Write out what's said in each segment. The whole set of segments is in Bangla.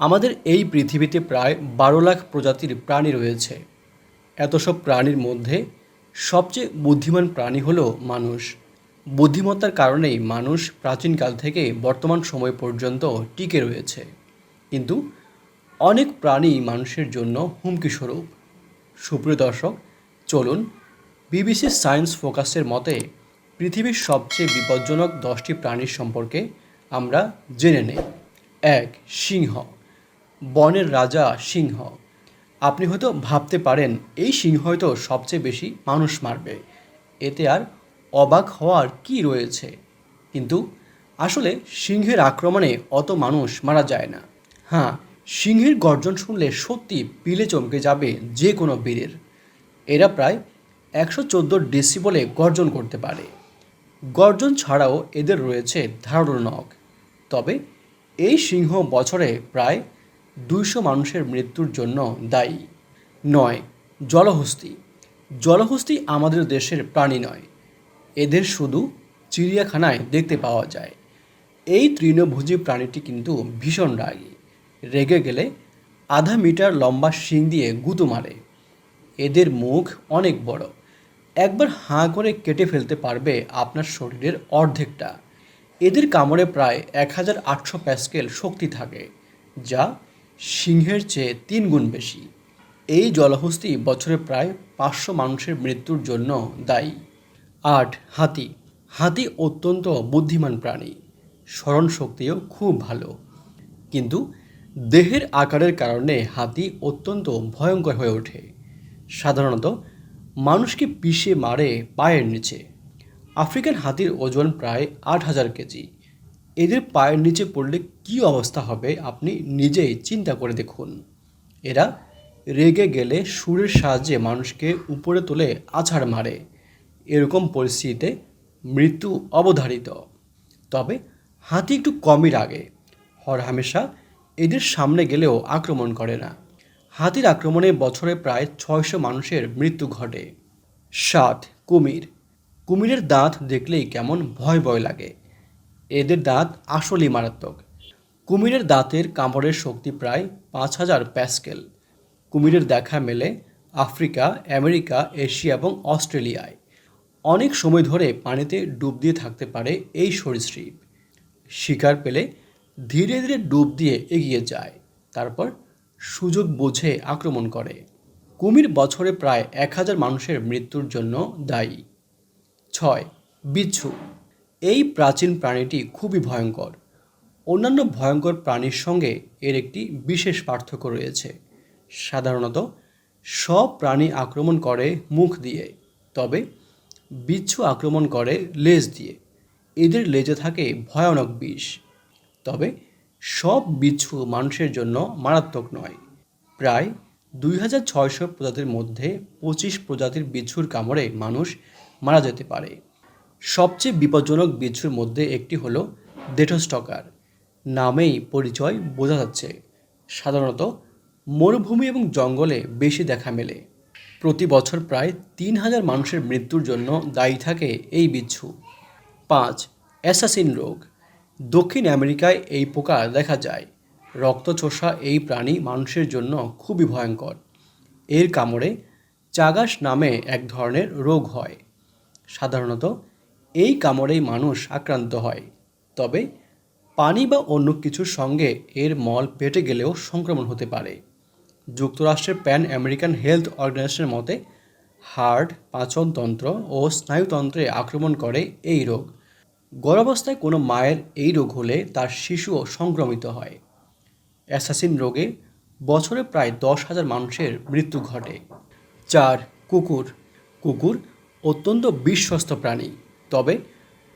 আমাদের এই পৃথিবীতে প্রায় বারো লাখ প্রজাতির প্রাণী রয়েছে। এত সব প্রাণীর মধ্যে সবচেয়ে বুদ্ধিমান প্রাণী হলো মানুষ। বুদ্ধিমত্তার কারণেই মানুষ প্রাচীনকাল থেকে বর্তমান সময় পর্যন্ত টিকে রয়েছে। কিন্তু অনেক প্রাণী মানুষের জন্য হুমকি স্বরূপ। সুপ্রিয় দর্শক, চলুন বিবিসি সায়েন্স ফোকাসের মতে পৃথিবীর সবচেয়ে বিপজ্জনক দশটি প্রাণীর সম্পর্কে আমরা জেনে নেই। এক, সিংহ। বনের রাজা সিংহ। আপনি হয়তো ভাবতে পারেন, এই সিংহ হয়তো সবচেয়ে বেশি মানুষ মারবে। এতে আর অবাক হওয়ার কি রয়েছে? কিন্তু আসলে সিংহের আক্রমণে অত মানুষ মারা যায় না। হ্যাঁ সিংহের গর্জন শুনলে সত্যি পিলে চমকে যাবে যে কোনো বীরের। এরা প্রায় একশো চোদ্দ ডেসিবলে গর্জন করতে পারে। গর্জন ছাড়াও এদের রয়েছে ধারালো নখ। তবে এই সিংহ বছরে প্রায় দুইশো মানুষের মৃত্যুর জন্য দায়ী। নয়, জলহস্তি। জলহস্তি আমাদের দেশের প্রাণী নয়। এদের শুধু চিড়িয়াখানায় দেখতে পাওয়া যায়। এই তৃণভোজী প্রাণীটি কিন্তু ভীষণ রাগী। রেগে গেলে আধা মিটার লম্বা শিং দিয়ে গুঁতো মারে। এদের মুখ অনেক বড়। একবার হাঁ করে কেটে ফেলতে পারবে আপনার শরীরের অর্ধেকটা। এদের কামড়ে প্রায় এক হাজার আটশো প্যাসকেল শক্তি থাকে, যা সিংহের চেয়ে তিন গুণ বেশি। এই জলহস্তি বছরে প্রায় পাঁচশো মানুষের মৃত্যুর জন্য দায়ী। আট, হাতি। হাতি অত্যন্ত বুদ্ধিমান প্রাণী। স্মরণ শক্তিও খুব ভালো। কিন্তু দেহের আকারের কারণে হাতি অত্যন্ত ভয়ঙ্কর হয়ে ওঠে। সাধারণত মানুষকে পিষে মারে পায়ের নিচে। আফ্রিকান হাতির ওজন প্রায় আট হাজার কেজি। এদের পায়ের নিচে পড়লে কী অবস্থা হবে আপনি নিজেই চিন্তা করে দেখুন। এরা রেগে গেলে সুরের সাহায্যে মানুষকে উপরে তুলে আছাড় মারে। এরকম পরিস্থিতিতে মৃত্যু অবধারিত। তবে হাতি একটু কমই রাগে। হর হামেশা এদের সামনে গেলেও আক্রমণ করে না। হাতির আক্রমণে বছরে প্রায় ছয়শো মানুষের মৃত্যু ঘটে। সাত কুমির। কুমিরের দাঁত দেখলেই কেমন ভয় ভয় লাগে। এদের দাঁত আসলেই মারাত্মক। কুমিরের দাঁতের কামড়ের শক্তি প্রায় পাঁচ হাজার প্যাসকেল। কুমিরের দেখা মেলে আফ্রিকা, আমেরিকা, এশিয়া এবং অস্ট্রেলিয়ায়। অনেক সময় ধরে পানিতে ডুব দিয়ে থাকতে পারে এই সরীসৃপ। শিকার পেলে ধীরে ধীরে ডুব দিয়ে এগিয়ে যায়, তারপর সুযোগ বুঝে আক্রমণ করে। কুমির বছরে প্রায় এক হাজার মানুষের মৃত্যুর জন্য দায়ী। ছয়, বিচ্ছু। এই প্রাচীন প্রাণীটি খুবই ভয়ঙ্কর। অন্যান্য ভয়ঙ্কর প্রাণীর সঙ্গে এর একটি বিশেষ পার্থক্য রয়েছে। সাধারণত, সব প্রাণী আক্রমণ করে মুখ দিয়ে, তবে বিচ্ছু আক্রমণ করে লেজ দিয়ে। এদের লেজে থাকে ভয়ানক বিষ। তবে সব বিচ্ছু মানুষের জন্য মারাত্মক নয়। প্রায় দুই হাজার ছয়শো প্রজাতির মধ্যে পঁচিশ প্রজাতির বিচ্ছুর কামড়ে মানুষ মারা যেতে পারে। সবচেয়ে বিপজ্জনক বিচ্ছুর মধ্যে একটি হল ডেটোস্টকার নামেই পরিচয় বোঝা যাচ্ছে। সাধারণত মরুভূমি এবং জঙ্গলে বেশি দেখা মেলে। প্রতি বছর প্রায় তিন হাজার মানুষের মৃত্যুর জন্য দায়ী থাকে এই বিচ্ছু। পাঁচ, অ্যাসাসিন রোগ। দক্ষিণ আমেরিকায় এই পোকা দেখা যায়। রক্তচোষা এই প্রাণী মানুষের জন্য খুবই ভয়ঙ্কর। এর কামড়ে চাগাস নামে এক ধরনের রোগ হয়। সাধারণত এই কামড়েই মানুষ আক্রান্ত হয়। তবে পানি বা অন্য কিছুর সঙ্গে এর মল পেটে গেলেও সংক্রমণ হতে পারে। যুক্তরাষ্ট্রের প্যান আমেরিকান হেলথ অর্গানাইজেশনের মতে, হার্ট পাচনতন্ত্র ও স্নায়ুতন্ত্রে আক্রমণ করে এই রোগ। গর্ভাবস্থায় কোনো মায়ের এই রোগ হলে তার শিশুও সংক্রমিত হয়। অ্যাসাসিন রোগে বছরে প্রায় দশ হাজার মানুষের মৃত্যু ঘটে। চার, কুকুর। কুকুর অত্যন্ত বিশ্বস্ত প্রাণী। তবে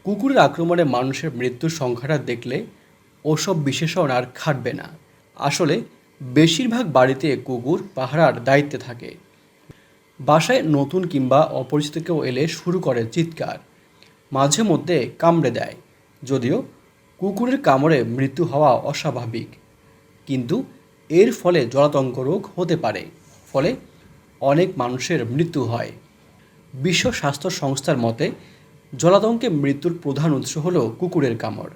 কুকুরের আক্রমণে মানুষের মৃত্যুর সংখ্যাটা দেখলে ওসব বিশেষণ আর খাটবে না। আসলে বেশিরভাগ বাড়িতে কুকুর পাহারার দায়িত্বে থাকে। বাসায় নতুন কিংবা অপরিচিত কেউ এলে শুরু করে চিৎকার, মাঝে মধ্যে কামড়ে দেয়, যদিও কুকুরের কামড়ে মৃত্যু হওয়া অস্বাভাবিক। কিন্তু এর ফলে জলাতঙ্ক রোগ হতে পারে, ফলে অনেক মানুষের মৃত্যু হয়। বিশ্ব স্বাস্থ্য সংস্থার মতে জলাতঙ্কে মৃত্যুর প্রধান উৎস হল কুকুরের কামড়।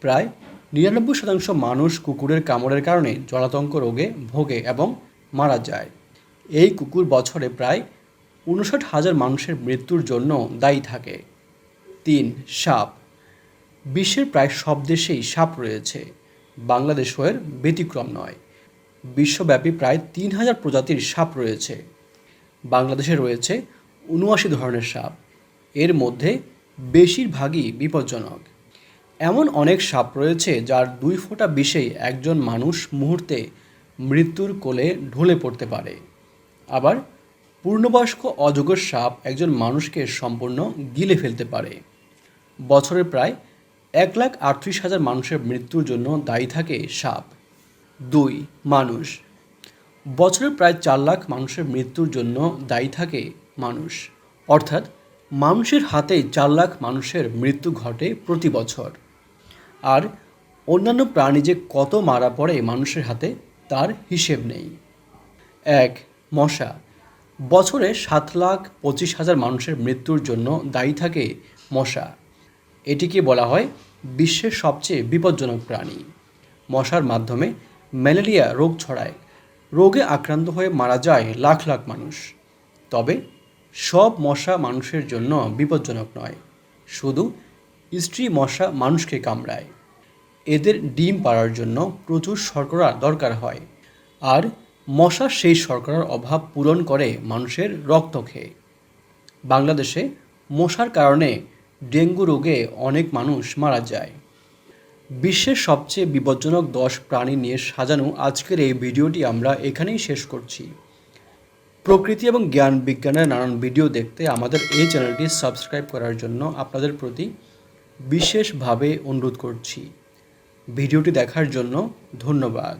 প্রায় নিরানব্বই শতাংশ মানুষ কুকুরের কামড়ের কারণে জলাতঙ্ক রোগে ভোগে এবং মারা যায়। এই কুকুর বছরে প্রায় উনষাট হাজার মানুষের মৃত্যুর জন্য দায়ী থাকে। তিন, সাপ। বিশ্বের প্রায় সব দেশেই সাপ রয়েছে। বাংলাদেশও এর ব্যতিক্রম নয়। বিশ্বব্যাপী প্রায় তিন হাজার প্রজাতির সাপ রয়েছে। বাংলাদেশে রয়েছে উনআশি ধরনের সাপ। এর মধ্যে বেশিরভাগই বিপজ্জনক। এমন অনেক সাপ রয়েছে যার দুই ফোঁটা বিষেই একজন মানুষ মুহূর্তে মৃত্যুর কোলে ঢলে পড়তে পারে। আবার পূর্ণবয়স্ক অজগর সাপ একজন মানুষকে সম্পূর্ণ গিলে ফেলতে পারে। বছরে প্রায় এক লাখ আটত্রিশ হাজার মানুষের মৃত্যুর জন্য দায়ী থাকে সাপ। দুই, মানুষ। বছরে প্রায় চার লাখ মানুষের মৃত্যুর জন্য দায়ী থাকে মানুষ। অর্থাৎ মানুষের হাতে চার লাখ মানুষের মৃত্যু ঘটে প্রতি বছর। আর অন্যান্য প্রাণী যে কত মারা পড়ে মানুষের হাতে, তার হিসেব নেই। এক, মশা। বছরে সাত লাখ পঁচিশ হাজার মানুষের মৃত্যুর জন্য দায়ী থাকে মশা। এটিকে বলা হয় বিশ্বের সবচেয়ে বিপজ্জনক প্রাণী। মশার মাধ্যমে ম্যালেরিয়া রোগ ছড়ায়। রোগে আক্রান্ত হয়ে মারা যায় লাখ লাখ মানুষ। তবে সব মশা মানুষের জন্য বিপজ্জনক নয়। শুধু স্ত্রী মশা মানুষকে কামড়ায়। এদের ডিম পাড়ার জন্য প্রচুর শর্করা দরকার হয়। আর মশা সেই শর্করার অভাব পূরণ করে মানুষের রক্ত খেয়ে। বাংলাদেশে মশার কারণে ডেঙ্গু রোগে অনেক মানুষ মারা যায়। বিশ্বের সবচেয়ে বিপজ্জনক দশ প্রাণী নিয়ে সাজানো আজকের এই ভিডিওটি আমরা এখানেই শেষ করছি। প্রকৃতি এবং জ্ঞান বিজ্ঞানের নানান ভিডিও দেখতে আমাদের এই চ্যানেলটি সাবস্ক্রাইব করার জন্য আপনাদের প্রতি বিশেষভাবে অনুরোধ করছি। ভিডিওটি দেখার জন্য ধন্যবাদ।